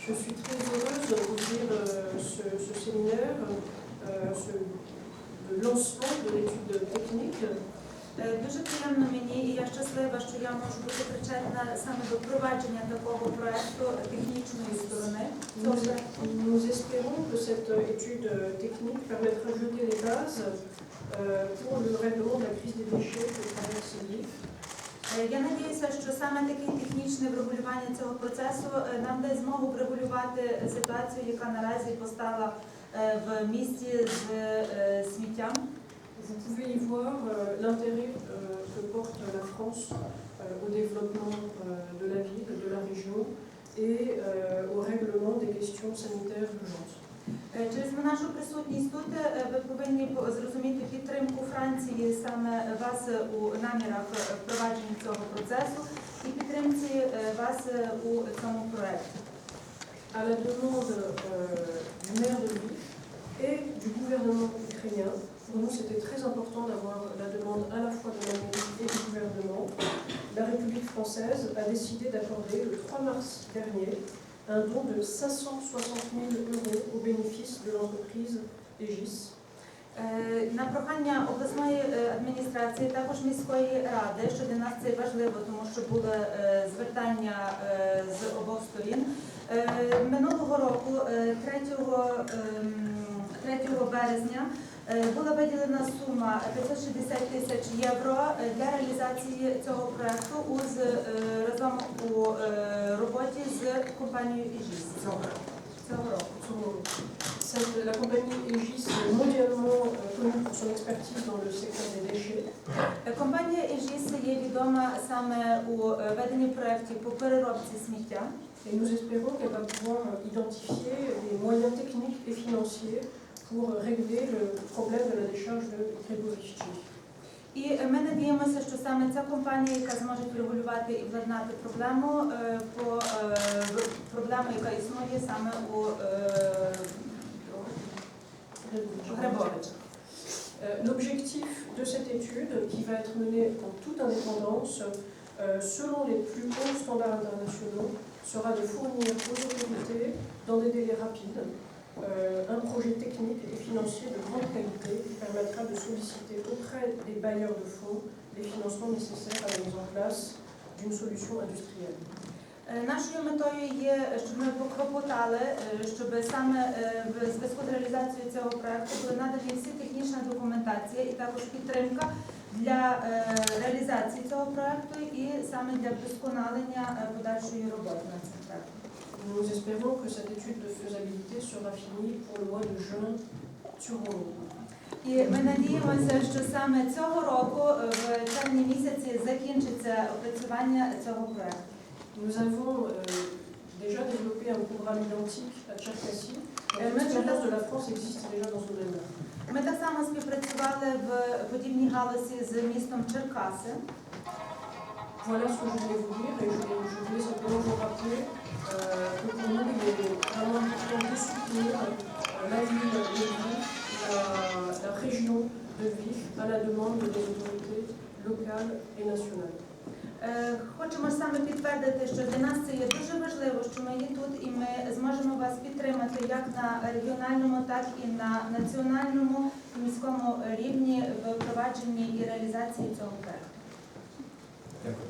Je suis très heureuse d'ouvrir euh, ce, ce séminaire, euh, ce le lancement de l'étude technique. Е, Дуже приємно мені, і я щаслива, що я можу бути причетна саме до впровадження такого проекту технічної сторони. цього Nous, проекту. nous espérons que cette étude technique permettra de jeter les bases euh, pour le règlement de la crise des déchets que traverse l'île. Е, Я надіюся, що саме таке технічне врегулювання цього процесу е, нам дасть змогу врегулювати ситуацію, яка наразі постала е, в місті з сміттям. Vous pouvez y voir euh, l'intérêt euh, que porte la France euh, au développement euh, de la ville, de la région et euh, au règlement des questions sanitaires urgentes. Е, Через нашу присутність тут ви повинні зрозуміти підтримку Франції саме вас у намірах е, впровадження цього процесу і підтримці е, вас е, у цьому проєкті. À la demande euh, du maire de Lviv et du gouvernement ukrainien, pour nous c'était très important d'avoir la demande à la fois de la mairie et du gouvernement. La République française a décidé d'accorder le 3 mars dernier un don de 560 000 euros au bénéfice de l'entreprise Aegis. Е, На прохання обласної е, адміністрації, також міської ради, що для нас це важливо, тому що було е, звертання з обох сторін. Минулого року, е, 3, ем, 3 березня, була виділена сума 560 тисяч євро для реалізації цього проекту у разом у роботі з компанією «Іжіс» цього року. Цього року. Cette- la compagnie Aegis est mondialement euh, connue pour son expertise dans le secteur des déchets. Е, Компанія «Іжіс» є відома саме у е, веденні проєктів по переробці сміття. Et nous espérons qu'elle va pouvoir identifier les moyens techniques et financiers pour régler le problème de la décharge de Grigorievchi. І е, ми надіємося, що саме ця компанія, яка зможе врегулювати і владнати проблему е, по е, в- проблему, яка існує саме у е, Грибовичах. Euh, L'objectif de cette étude, qui va être menée en toute indépendance, euh, selon les plus hauts standards internationaux, sera de fournir aux autorités, dans des délais rapides, euh, un projet technique et financier de grande qualité qui permettra de solliciter auprès des bailleurs de fonds les financements nécessaires à la mise en place d'une solution industrielle. Нашою метою є, щоб ми поклопотали, е, щоб саме з реалізацією цього проекту були надані всі технічна документація і також підтримка для реалізації цього проекту і саме для вдосконалення подальшої роботи над цим проектом. Nous espérons que cette étude de faisabilité sera finie pour le mois de juin sur. І ми надіємося, що саме цього року е, в червні місяці закінчиться опрацювання цього проекту. Nous avons euh, déjà développé un programme identique à Tcherkassy. Euh, L'expérience de la France existe déjà dans ce domaine-là. Ми так само співпрацювали в подібній галузі з містом Черкаси. Voilà ce que je voulais vous dire et je à la demande des autorités locales et nationales. Е, Хочемо саме підтвердити, що для нас це є дуже важливо, що ми є тут і ми зможемо вас підтримати як на регіональному, так і на національному і міському рівні в впровадженні і реалізації цього проекту. Дякую.